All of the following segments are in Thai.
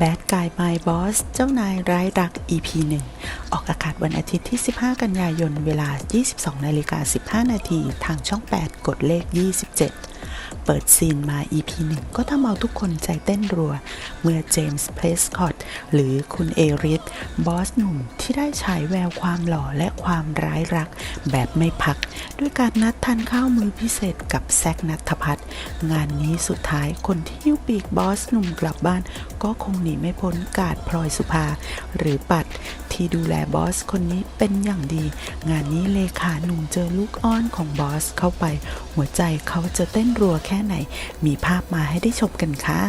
Bad Guy My Boss เจ้านายร้ายรัก EP 1 ออกอากาศวันอาทิตย์ที่ 15 กันยายน เวลา 22นาฬิกา15 นาที ทางช่อง 8 กดเลข 27 เปิดซีนมา EP 1 ก็ทำเอาทุกคนใจเต้นรัว เมื่อเจมส์เพลสคอตหรือคุณเอริสบอสหนุ่มที่ได้ฉายแววความหล่อและความร้ายรักแบบไม่พัก ด้วยการนัดทานข้าวมือพิเศษกับแซกนัทพัฒน์งานนี้สุดท้ายคนที่หิ้วปีกบอสหนุ่มกลับบ้าน ก็คงหนีไม่พ้นกาดพลอยสุภา หรือปัด ที่ดูแลบอสคนนี้เป็นอย่างดี งานนี้เลขาหนุ่มเจอลูกอ้อนของบอสเข้าไป หัวใจเขาจะเต้นรัวแค่ไหน มีภาพมาให้ได้ชมกันค่ะ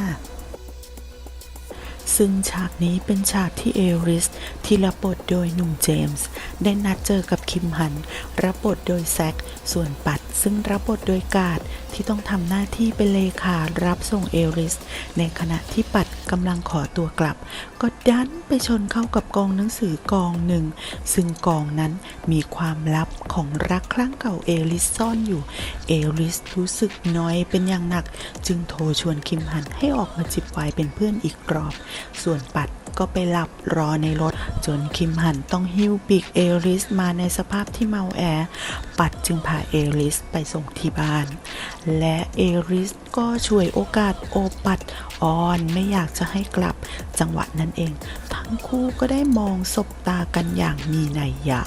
ซึ่งฉากนี้เป็นฉากที่เอริสที่รับบทโดยหนุ่มเจมส์ ได้นัดเจอกับคิมฮัน รับบทโดยแซคส่วนปัด ซึ่งรับบทโดยกาดที่ต้องทำหน้าที่เป็นเลขารับส่งเอริส ในขณะที่ปัด กำลังขอตัวกลับ ก็ดันไปชนเข้ากับกองหนังสือกองหนึ่ง ซึ่งกองนั้นมีความลับของรักครั้งเก่าเอลิสซ่อนอยู่ เอลิสรู้สึกน้อยเป็นอย่างหนัก จึงโทรชวนคิมฮันให้ออกมาจิบไวน์เป็นเพื่อนอีกรอบ ส่วนปัด ก็ไปหลับรอในรถ จนคิมหันต้องหิ้วปีกเอริสมาในสภาพที่เมาแอ ปัดจึงพาเอริสไปส่งที่บ้าน และเอริสก็ช่วยโอกาสโอปัดออนไม่อยากจะให้กลับ จังหวะนั้นเอง ทั้งคู่ก็ได้มองสบตากันอย่างมีนัยยะ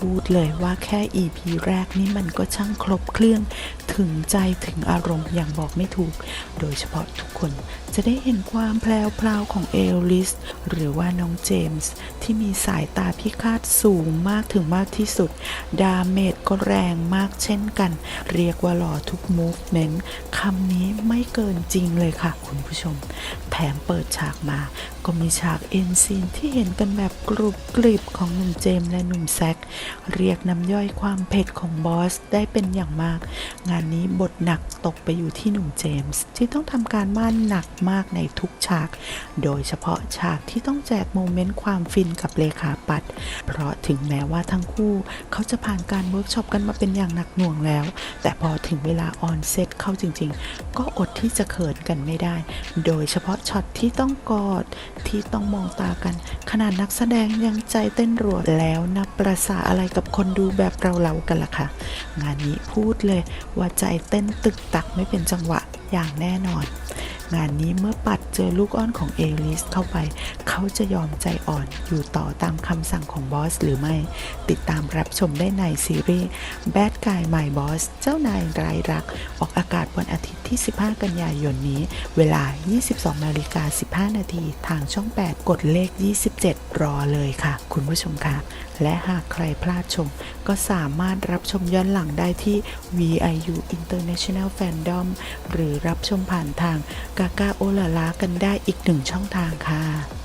พูดเลยว่าแค่ EP แรกนี่มันก็ช่างครบเครื่องถึงใจถึงอารมณ์อย่างบอกไม่ถูก โดยเฉพาะทุกคนจะได้เห็นความแพลวพราวของเอลลิส หรือว่าน้องเจมส์ที่มีสายตาพิฆาตสูงมากถึงมากที่สุด ดาเมจก็แรงมากเช่นกัน เรียกว่าหล่อทุกมูฟเมนต์คำนี้ไม่เกินจริงเลยค่ะคุณผู้ชม แถมเปิดฉากมา ก็มีฉากเอ็นซีนที่เห็นกันแบบกรุบกริบของหนุ่มเจมส์และหนุ่มแซคเรียกน้ำย่อยความเผ็ดของบอสได้เป็นอย่างมาก งานนี้บทหนักตกไปอยู่ที่หนุ่มเจมส์ที่ต้องทำการบ้านหนักมากในทุกฉาก โดยเฉพาะฉากที่ต้องแจกโมเมนต์ความฟินกับเลขาปัด เพราะถึงแม้ว่าทั้งคู่เขาจะผ่านการเวิร์กช็อปกันมาเป็นอย่างหนักหน่วงแล้ว แต่พอถึงเวลาออนเซตเข้าจริงๆ ก็อด ที่จะเขินกันไม่ได้ โดยเฉพาะช็อตที่ต้องกอดที่ต้องมองตากัน ขนาดนักแสดงยังใจเต้นรัวแล้วนับประสาอะไรกับคนดูแบบเราๆกันล่ะคะงานนี้พูดเลยว่าใจเต้นตึกตักไม่เป็นจังหวะอย่างแน่นอน งานนี้เมื่อปัดเจอลูกอ้อนของเอลิสเข้าไป เขาจะยอมใจอ่อนอยู่ต่อตามคำสั่งของบอสหรือไม่ ติดตามรับชมได้ในซีรีส์ Bad Guy My Boss เจ้านายรายรัก ออกอากาศวันอาทิตย์ที่ 15 กันยายนนี้ เวลา 22นาฬิกา15 นาที ทางช่อง 8 กดเลข 27 รอเลยค่ะ คุณผู้ชมค่ะ และหากใครพลาดชม ก็สามารถรับชมย้อนหลังได้ที่ VIU International Fandom หรือรับชมผ่านทางกากาโอลาลากันได้อีกหนึ่งช่องทางค่ะ